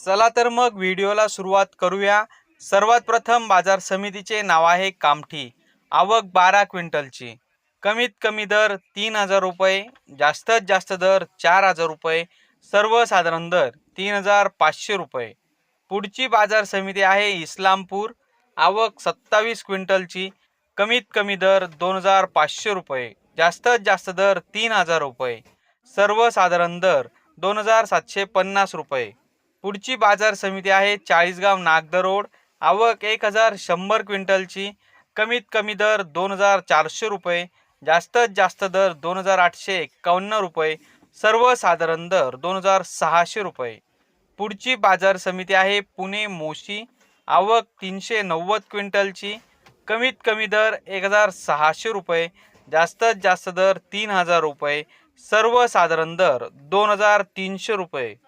चला तर मग व्हिडिओला सुरुवात करूया. सर्वात प्रथम बाजार समितीचे नाव आहे कामठी. आवक बारा क्विंटलची. कमीत कमी दर तीन हजार रुपये जास्तीत जास्त दर चार हजार रुपये सर्वसाधारण दर तीन हजार पाचशे रुपये. पुढची बाजार समिती आहे इस्लामपूर. आवक सत्तावीस क्विंटलची कमीत कमी दर दोन हजार पाचशे रुपये जास्तीत जास्त दर तीन हजार रुपये सर्वसाधारण दर दोन हजार सातशे पन्नास रुपये. पुढची बाजार समिती आहे चाळीसगाव नागदर रोड. आवक एक हजार शंभर क्विंटलची. कमीत कमी दर दोन हजार चारशे रुपये. जास्तीत जास्त दर दोन हजार आठशे एक्कावन्न रुपये. सर्वसाधारण दर दोन हजार सहाशे रुपये. पुढची बाजार समिती आहे पुणे मोशी. आवक तीनशे नव्वद क्विंटलची. कमीत कमी दर एक हजार सहाशे रुपये. जास्तीत जास्त दर तीन हजार रुपये. सर्वसाधारण दर दोन हजार तीनशे रुपये.